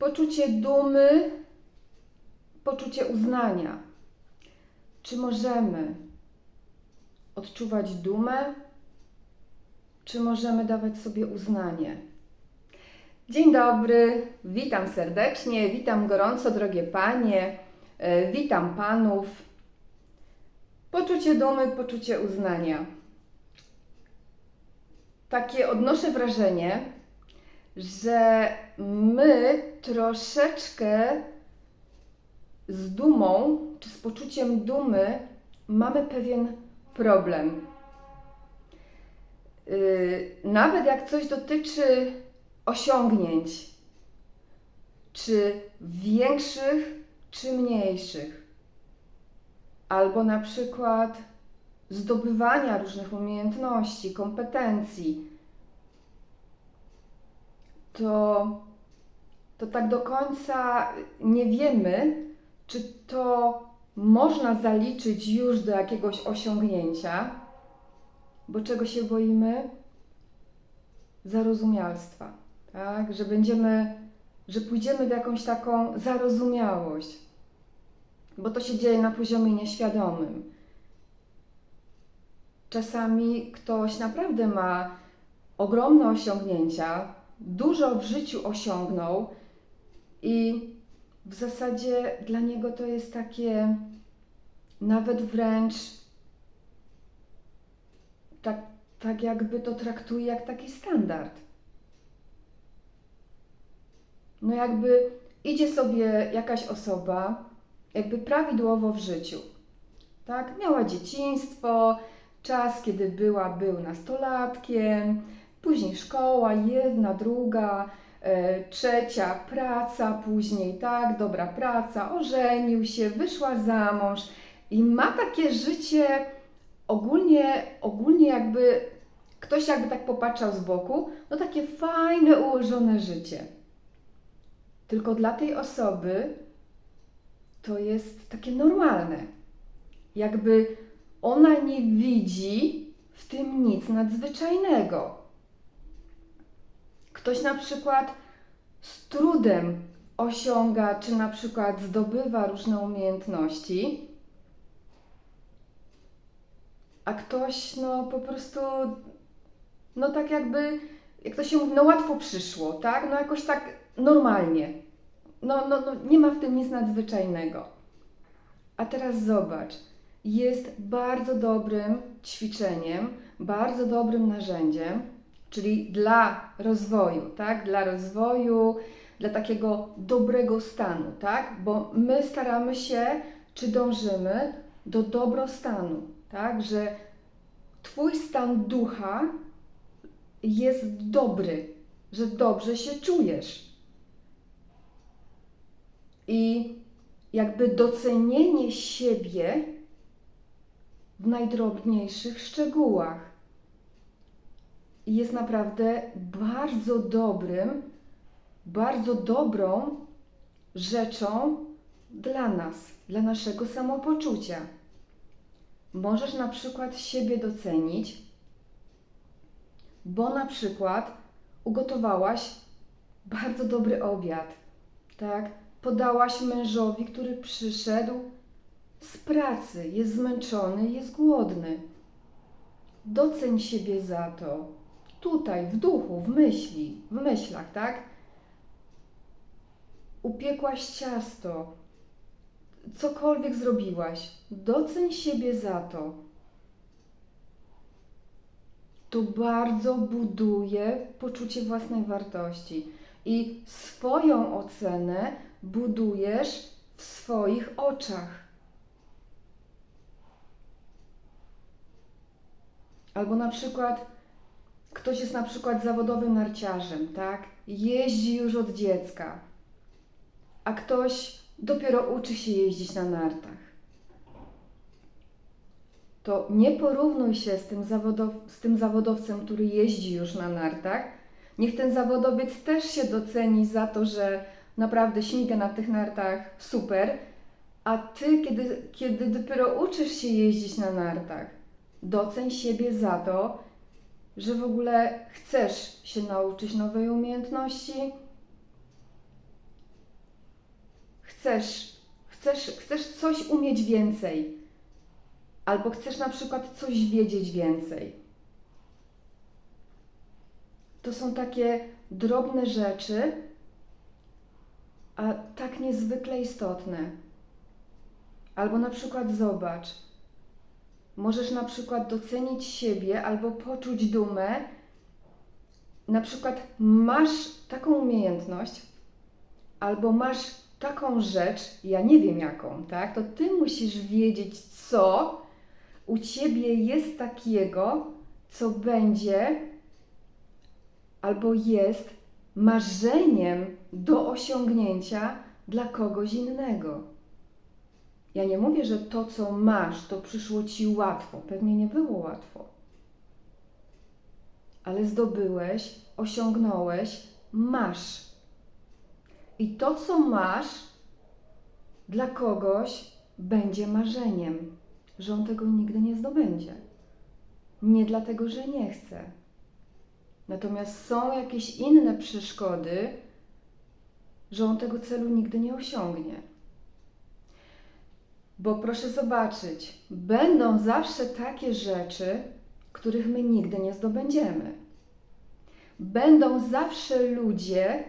poczucie dumy, poczucie uznania. Czy możemy odczuwać dumę, czy możemy dawać sobie uznanie? Dzień dobry, witam serdecznie, witam gorąco, drogie panie, e, witam panów. Poczucie dumy, poczucie uznania. Takie odnoszę wrażenie, że my troszeczkę z dumą, czy z poczuciem dumy mamy pewien problem. Yy, Nawet jak coś dotyczy osiągnięć, czy większych, czy mniejszych, albo na przykład zdobywania różnych umiejętności, kompetencji, to, to tak do końca nie wiemy, czy to można zaliczyć już do jakiegoś osiągnięcia, bo czego się boimy? Zarozumialstwa, tak? Że będziemy, że pójdziemy w jakąś taką zarozumiałość, bo to się dzieje na poziomie nieświadomym. Czasami ktoś naprawdę ma ogromne osiągnięcia, dużo w życiu osiągnął i w zasadzie dla niego to jest takie nawet wręcz tak, tak jakby to traktuje jak taki standard. No jakby idzie sobie jakaś osoba, jakby prawidłowo w życiu. Tak? Miała dzieciństwo, czas, kiedy była, był nastolatkiem, później szkoła, jedna, druga, e, trzecia, praca, później, tak, dobra praca, ożenił się, wyszła za mąż i ma takie życie ogólnie, ogólnie jakby ktoś jakby tak popatrzał z boku, no takie fajne, ułożone życie. Tylko dla tej osoby to jest takie normalne. Jakby ona nie widzi w tym nic nadzwyczajnego. Ktoś na przykład z trudem osiąga, czy na przykład zdobywa różne umiejętności, a ktoś no po prostu, no tak jakby, jak to się mówi, no łatwo przyszło, tak? No jakoś tak normalnie. No, no, no nie ma w tym nic nadzwyczajnego. A teraz zobacz, jest bardzo dobrym ćwiczeniem, bardzo dobrym narzędziem, czyli dla rozwoju, tak? Dla rozwoju, dla takiego dobrego stanu, tak? Bo my staramy się, czy dążymy do dobrostanu, tak? Że Twój stan ducha jest dobry, że dobrze się czujesz. I jakby docenienie siebie w najdrobniejszych szczegółach jest naprawdę bardzo dobrym, bardzo dobrą rzeczą dla nas, dla naszego samopoczucia. Możesz na przykład siebie docenić, bo na przykład ugotowałaś bardzo dobry obiad, tak? Podałaś mężowi, który przyszedł z pracy, jest zmęczony, jest głodny. Doceń siebie za to. Tutaj, w duchu, w myśli, w myślach, tak? Upiekłaś ciasto, cokolwiek zrobiłaś, doceń siebie za to. To bardzo buduje poczucie własnej wartości i swoją ocenę budujesz w swoich oczach. Albo na przykład ktoś jest na przykład zawodowym narciarzem, tak? Jeździ już od dziecka, a ktoś dopiero uczy się jeździć na nartach. To nie porównuj się z tym, zawodow z tym zawodowcem, który jeździ już na nartach. Niech ten zawodowiec też się doceni za to, że naprawdę śmiga na tych nartach super, a ty, kiedy, kiedy dopiero uczysz się jeździć na nartach, doceń siebie za to, że w ogóle chcesz się nauczyć nowej umiejętności chcesz, chcesz, chcesz coś umieć więcej, albo chcesz na przykład coś wiedzieć więcej. To są takie drobne rzeczy, a tak niezwykle istotne. Albo na przykład zobacz, możesz na przykład docenić siebie albo poczuć dumę. Na przykład masz taką umiejętność, albo masz taką rzecz, ja nie wiem jaką, tak? To ty musisz wiedzieć, co u ciebie jest takiego, co będzie albo jest marzeniem do osiągnięcia dla kogoś innego. Ja nie mówię, że to, co masz, to przyszło ci łatwo. Pewnie nie było łatwo. Ale zdobyłeś, osiągnąłeś, masz. I to, co masz, dla kogoś będzie marzeniem, że on tego nigdy nie zdobędzie. Nie dlatego, że nie chce. Natomiast są jakieś inne przeszkody, że on tego celu nigdy nie osiągnie. Bo proszę zobaczyć, będą zawsze takie rzeczy, których my nigdy nie zdobędziemy. Będą zawsze ludzie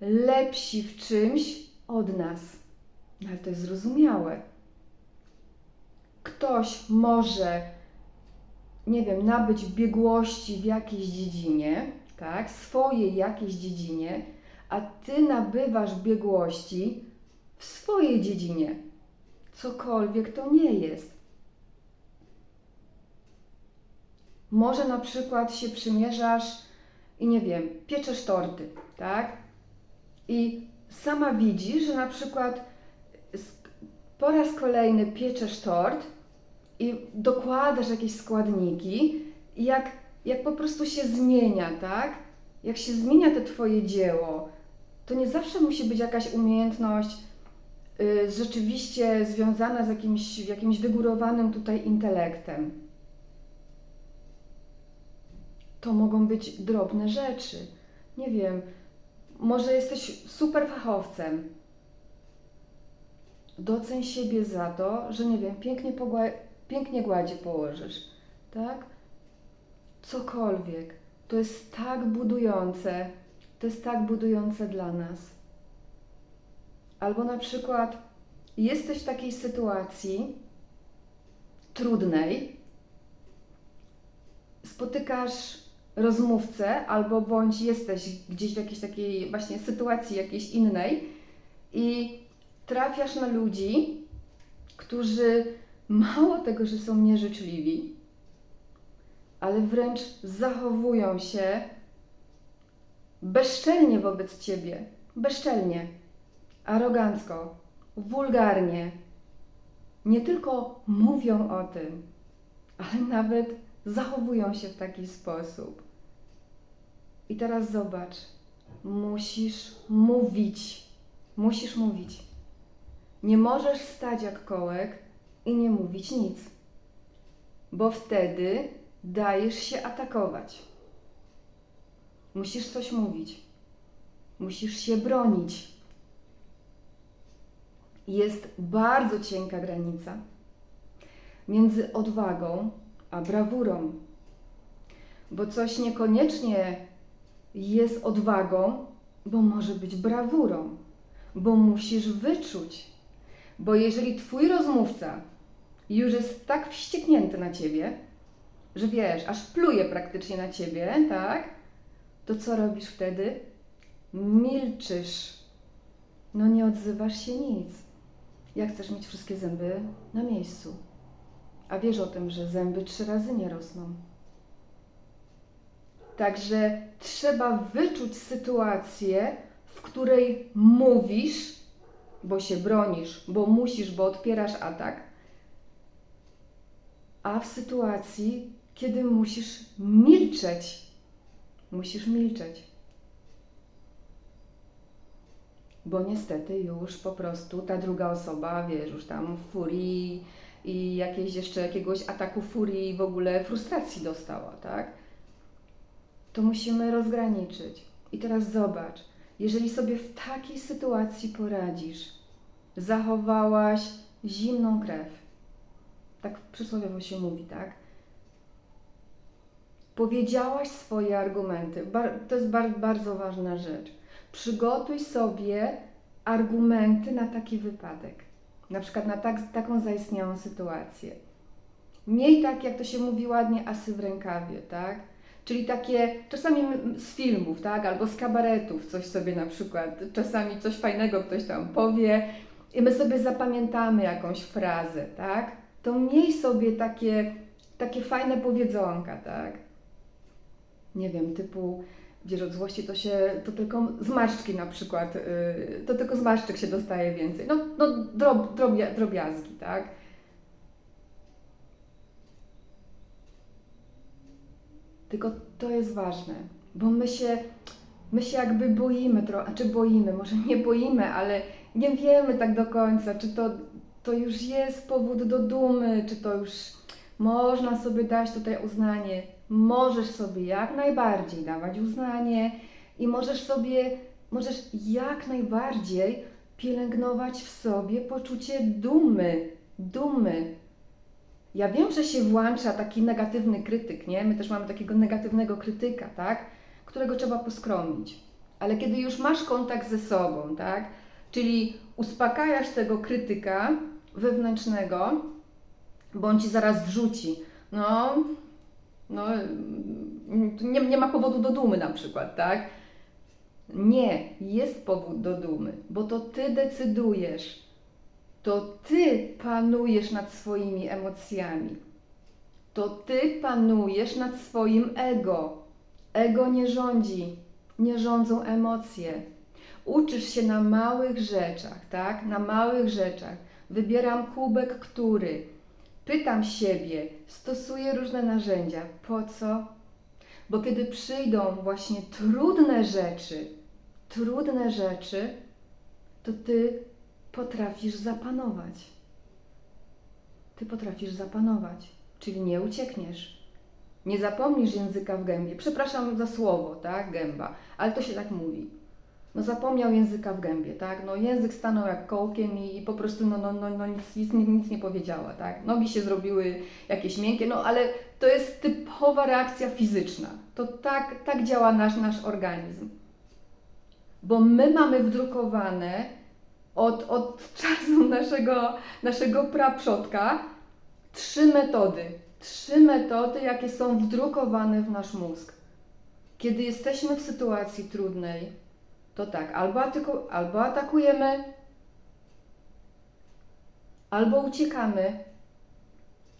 lepsi w czymś od nas. No, ale to jest zrozumiałe. Ktoś może, nie wiem, nabyć biegłości w jakiejś dziedzinie, tak, swojej jakiejś dziedzinie, a ty nabywasz biegłości w swojej dziedzinie cokolwiek to nie jest. Może na przykład się przymierzasz i nie wiem, pieczesz torty, tak? I sama widzisz, że na przykład po raz kolejny pieczesz tort i dokładasz jakieś składniki i jak, jak po prostu się zmienia, tak? Jak się zmienia to Twoje dzieło, to nie zawsze musi być jakaś umiejętność rzeczywiście związana z jakimś, jakimś wygórowanym tutaj intelektem. To mogą być drobne rzeczy. Nie wiem, może jesteś super fachowcem. Doceń siebie za to, że nie wiem, pięknie, pogła- pięknie gładzie położysz, tak? Cokolwiek. To jest tak budujące, to jest tak budujące dla nas. Albo na przykład jesteś w takiej sytuacji trudnej, spotykasz rozmówcę, albo bądź jesteś gdzieś w jakiejś takiej właśnie sytuacji jakiejś innej i trafiasz na ludzi, którzy mało tego, że są nieżyczliwi, ale wręcz zachowują się bezczelnie wobec ciebie. Bezczelnie arogancko, wulgarnie. Nie tylko mówią o tym, ale nawet zachowują się w taki sposób. I teraz zobacz, musisz mówić. Musisz mówić. Nie możesz stać jak kołek i nie mówić nic, bo wtedy dajesz się atakować. Musisz coś mówić. Musisz się bronić jest bardzo cienka granica między odwagą a brawurą. Bo coś niekoniecznie jest odwagą, bo może być brawurą, bo musisz wyczuć. Bo jeżeli twój rozmówca już jest tak wścieknięty na ciebie, że wiesz, aż pluje praktycznie na ciebie, tak? To co robisz wtedy? Milczysz. No nie odzywasz się nic jak chcesz mieć wszystkie zęby na miejscu. A wiesz o tym, że zęby trzy razy nie rosną. Także trzeba wyczuć sytuację, w której mówisz, bo się bronisz, bo musisz, bo odpierasz atak, a w sytuacji, kiedy musisz milczeć. Musisz milczeć bo niestety już po prostu ta druga osoba, wiesz, już tam w furii i jakieś jeszcze jakiegoś ataku furii i w ogóle frustracji dostała, tak? To musimy rozgraniczyć. I teraz zobacz, jeżeli sobie w takiej sytuacji poradzisz, zachowałaś zimną krew. Tak przysłowiowo się mówi, tak? Powiedziałaś swoje argumenty. To jest bar- bardzo ważna rzecz. Przygotuj sobie argumenty na taki wypadek. Na przykład na tak, taką zaistniałą sytuację. Miej tak, jak to się mówi ładnie, asy w rękawie, tak? Czyli takie czasami z filmów, tak? Albo z kabaretów coś sobie na przykład, czasami coś fajnego ktoś tam powie i my sobie zapamiętamy jakąś frazę, tak? To miej sobie takie, takie fajne powiedzonka, tak? Nie wiem, typu wiesz, od złości to się, to tylko zmarszczki na przykład, yy, to tylko zmarszczek się dostaje więcej. No, no drob, drobia, drobiazgi, tak? Tylko to jest ważne, bo my się, my się jakby boimy trochę, czy boimy, może nie boimy, ale nie wiemy tak do końca, czy to, to już jest powód do dumy, czy to już można sobie dać tutaj uznanie. Możesz sobie jak najbardziej dawać uznanie i możesz sobie, możesz jak najbardziej pielęgnować w sobie poczucie dumy, dumy. Ja wiem, że się włącza taki negatywny krytyk, nie? My też mamy takiego negatywnego krytyka, tak? Którego trzeba poskromić. Ale kiedy już masz kontakt ze sobą, tak? Czyli uspokajasz tego krytyka wewnętrznego, bo on ci zaraz wrzuci. No, no nie, nie ma powodu do dumy na przykład, tak? Nie, jest powód do dumy, bo to ty decydujesz. To ty panujesz nad swoimi emocjami. To ty panujesz nad swoim ego. Ego nie rządzi, nie rządzą emocje. Uczysz się na małych rzeczach, tak? Na małych rzeczach. Wybieram kubek, który. Pytam siebie, stosuję różne narzędzia. Po co? Bo kiedy przyjdą właśnie trudne rzeczy, trudne rzeczy, to ty potrafisz zapanować. Ty potrafisz zapanować, czyli nie uciekniesz. Nie zapomnisz języka w gębie. Przepraszam za słowo, tak, gęba, ale to się tak mówi. No zapomniał języka w gębie, tak? No język stanął jak kołkiem i, i po prostu no, no, no, no nic, nic, nic nie powiedziała, tak? Nogi się zrobiły jakieś miękkie, no ale to jest typowa reakcja fizyczna. To tak, tak działa nasz, nasz organizm. Bo my mamy wdrukowane od, od czasu naszego, naszego praprzodka trzy metody. Trzy metody, jakie są wdrukowane w nasz mózg. Kiedy jesteśmy w sytuacji trudnej, to tak, albo, ataku, albo atakujemy, albo uciekamy,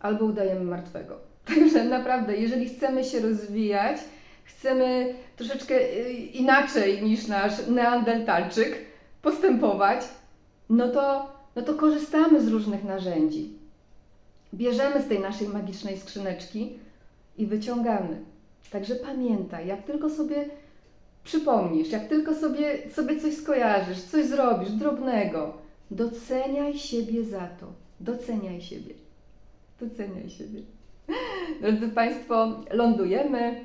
albo udajemy martwego. Także naprawdę, jeżeli chcemy się rozwijać, chcemy troszeczkę y, inaczej niż nasz neandertalczyk postępować, no to, no to korzystamy z różnych narzędzi. Bierzemy z tej naszej magicznej skrzyneczki i wyciągamy. Także pamiętaj, jak tylko sobie przypomnisz, jak tylko sobie, sobie coś skojarzysz, coś zrobisz drobnego, doceniaj siebie za to. Doceniaj siebie. Doceniaj siebie. Drodzy Państwo, lądujemy.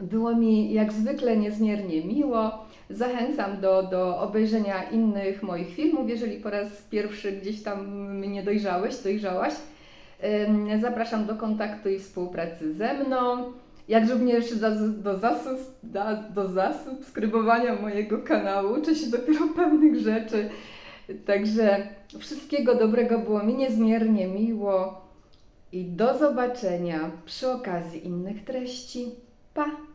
Było mi jak zwykle niezmiernie miło. Zachęcam do, do obejrzenia innych moich filmów, jeżeli po raz pierwszy gdzieś tam mnie dojrzałeś, dojrzałaś. Zapraszam do kontaktu i współpracy ze mną jak również do, do, do zasubskrybowania mojego kanału. Uczę się dopiero pewnych rzeczy. Także wszystkiego dobrego było mi niezmiernie miło i do zobaczenia przy okazji innych treści. Pa!